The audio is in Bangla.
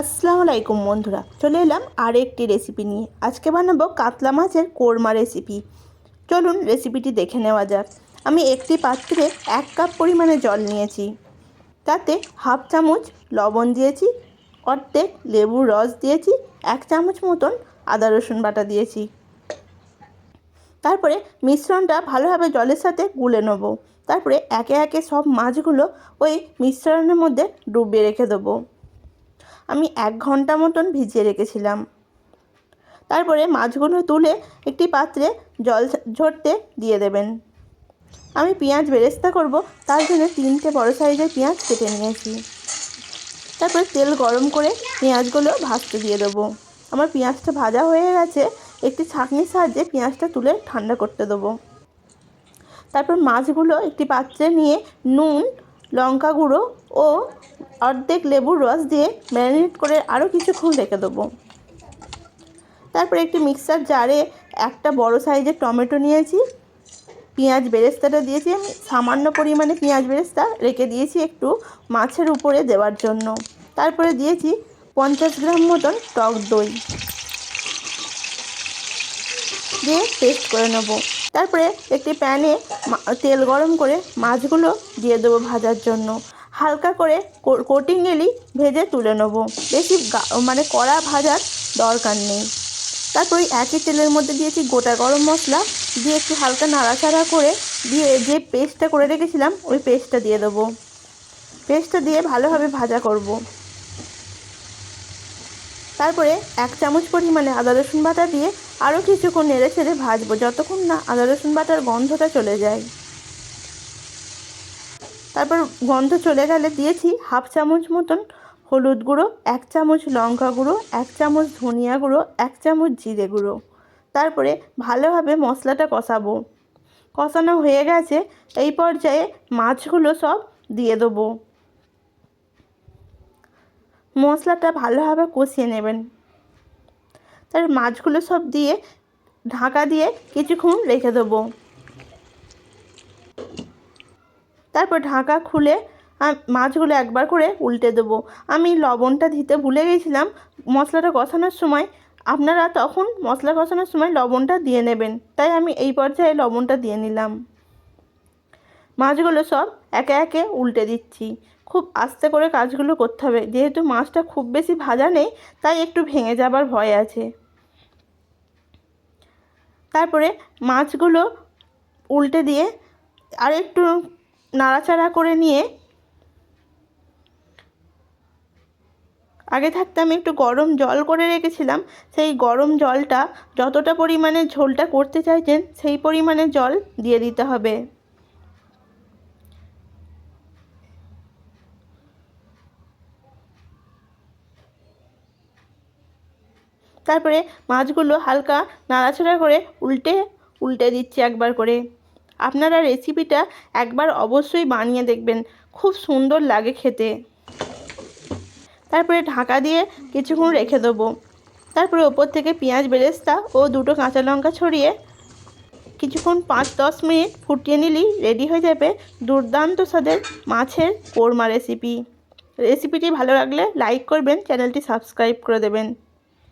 আসসালামু আলাইকুম বন্ধুরা, চলে এলাম আর একটি রেসিপি নিয়ে। আজকে বানাবো কাতলা মাছের কোরমা রেসিপি চলুন রেসিপিটি দেখে নেওয়া যাক। আমি একটি পাত্রে এক কাপ পরিমাণে জল নিয়েছি। তাতে হাফ চামচ লবণ দিয়েছি, অর্ধেক লেবুর রস দিয়েছি, এক চামচ মতন আদা রসুন বাটা দিয়েছি। তারপরে মিশ্রণটা ভালোভাবে জলের সাথে গুলে নেব। তারপরে একে একে সব মাছগুলো ওই মিশ্রণের মধ্যে ডুবিয়ে রেখে দেবো। আমি এক ঘণ্টা মতন ভিজিয়ে রেখেছিলাম। তারপরে মাছগুলো তুলে একটি পাত্রে জল ঝরতে দিয়ে দেবেন। আমি পেঁয়াজ বেরেস্তা করব, তার জন্য তিনটে বড় সাইজের পেঁয়াজ কেটে নিয়েছি। তারপরে তেল গরম করে পেঁয়াজগুলো ভাজতে দিয়ে দেবো। আমার পেঁয়াজটা ভাজা হয়ে গেছে, একটি ছাঁকনির সাহায্যে পেঁয়াজটা তুলে ঠান্ডা করতে দেবো। তারপর মাছগুলো একটি পাত্রে নিয়ে নুন, লঙ্কা গুঁড়ো ও অর্ধেক লেবুর রস দিয়ে ম্যারিনেট করে আরও কিছুক্ষণ রেখে দেবো। তারপরে একটি মিক্সার জারে একটা বড় সাইজের টমেটো নিয়েছি। পেঁয়াজ বেরেস্তাটা দিয়েছি আমি। সামান্য পরিমাণে পেঁয়াজ বেরেস্তা রেখে দিয়েছি একটু মাছের উপরে দেওয়ার জন্য। তারপরে দিয়েছি পঞ্চাশ গ্রাম মতন টক দই। দিয়ে পেস্ট করে নেব। তারপরে একটি প্যানে তেল গরম করে মাছগুলো দিয়ে দেবো ভাজার জন্য। হালকা করে কোটিং এলি ভেজে তুলে নেব। বেশি মানে কড়া ভাজার দরকার নেই। তারপর ওই একই তেলের মধ্যে দিয়েছি গোটা গরম মশলা। দিয়ে একটু হালকা নাড়াচাড়া করে দিয়ে যে পেস্টটা করে রেখেছিলাম, ওই পেস্টটা দিয়ে দেবো। পেস্টটা দিয়ে ভালোভাবে ভাজা করব। তারপরে এক চামচ পরিমাণে আদা, রসুন বাটা দিয়ে আরও কিছুক্ষণ নেড়ে ছেড়ে ভাজবো, যতক্ষণ না আদা, রসুন বাটার গন্ধটা চলে যায়। তারপর গন্ধ চলে গেলে দিয়েছি হাফ চামচ মতন হলুদ গুঁড়ো, এক চামচ লঙ্কা গুঁড়ো, এক চামচ ধনিয়া গুঁড়ো, এক চামচ জিরে গুঁড়ো। তারপরে ভালোভাবে মশলাটা কষাবো। কষানো হয়ে গেছে, এই পর্যায়ে মাছগুলো সব দিয়ে দেবো। মশলাটা ভালোভাবে কষিয়ে নেবেন। তার মাছগুলো সব দিয়ে ঢাকা দিয়ে কিছুক্ষণ রেখে দেবো। তারপর ঢাকা খুলে মাছগুলো একবার করে উল্টে দেবো। আমি লবণটা দিতে ভুলে গেছিলাম, মশলাটা কষানোর সময়। আপনারা তখন মশলা কষানোর সময় লবণটা দিয়ে নেবেন, তাই আমি এই পর্যায়ে লবণটা দিয়ে নিলাম। মাছগুলো সব একে একে উল্টে দিচ্ছি। খুব আস্তে করে কাজগুলো করতে হবে, যেহেতু মাছটা খুব বেশি ভাজা নেই, তাই একটু ভেঙে যাবার ভয় আছে। তারপরে মাছগুলো উল্টে দিয়ে আর একটু নাড়াচাড়া করে নিয়ে আগে থাকতে আমি একটু গরম জল করে রেখেছিলাম। সেই গরম জলটা যতটা পরিমাণে ঝোলটা করতে চাইছেন, সেই পরিমাণে জল দিয়ে দিতে হবে। তারপরে মাছগুলো হালকা নাড়াচাড়া করে উল্টে উল্টে দিচ্ছি একবার করে। আপনারা রেসিপিটা একবার অবশ্যই বানিয়ে দেখবেন। খুব সুন্দর লাগে খেতে। তারপরে ঢাকা দিয়ে কিছুক্ষণ রেখে দেবো। তারপরে ওপর থেকে পেঁয়াজ বেরেস্তা ও দুটো কাঁচা লঙ্কা ছড়িয়ে কিছুক্ষণ পাঁচ দশ মিনিট ফুটিয়ে নিলেই রেডি হয়ে যাবে দুর্দান্ত স্বাদের মাছের কোরমা রেসিপি রেসিপিটি ভালো লাগলে লাইক করবেন চ্যানেলটি সাবস্ক্রাইব করে দেবেন।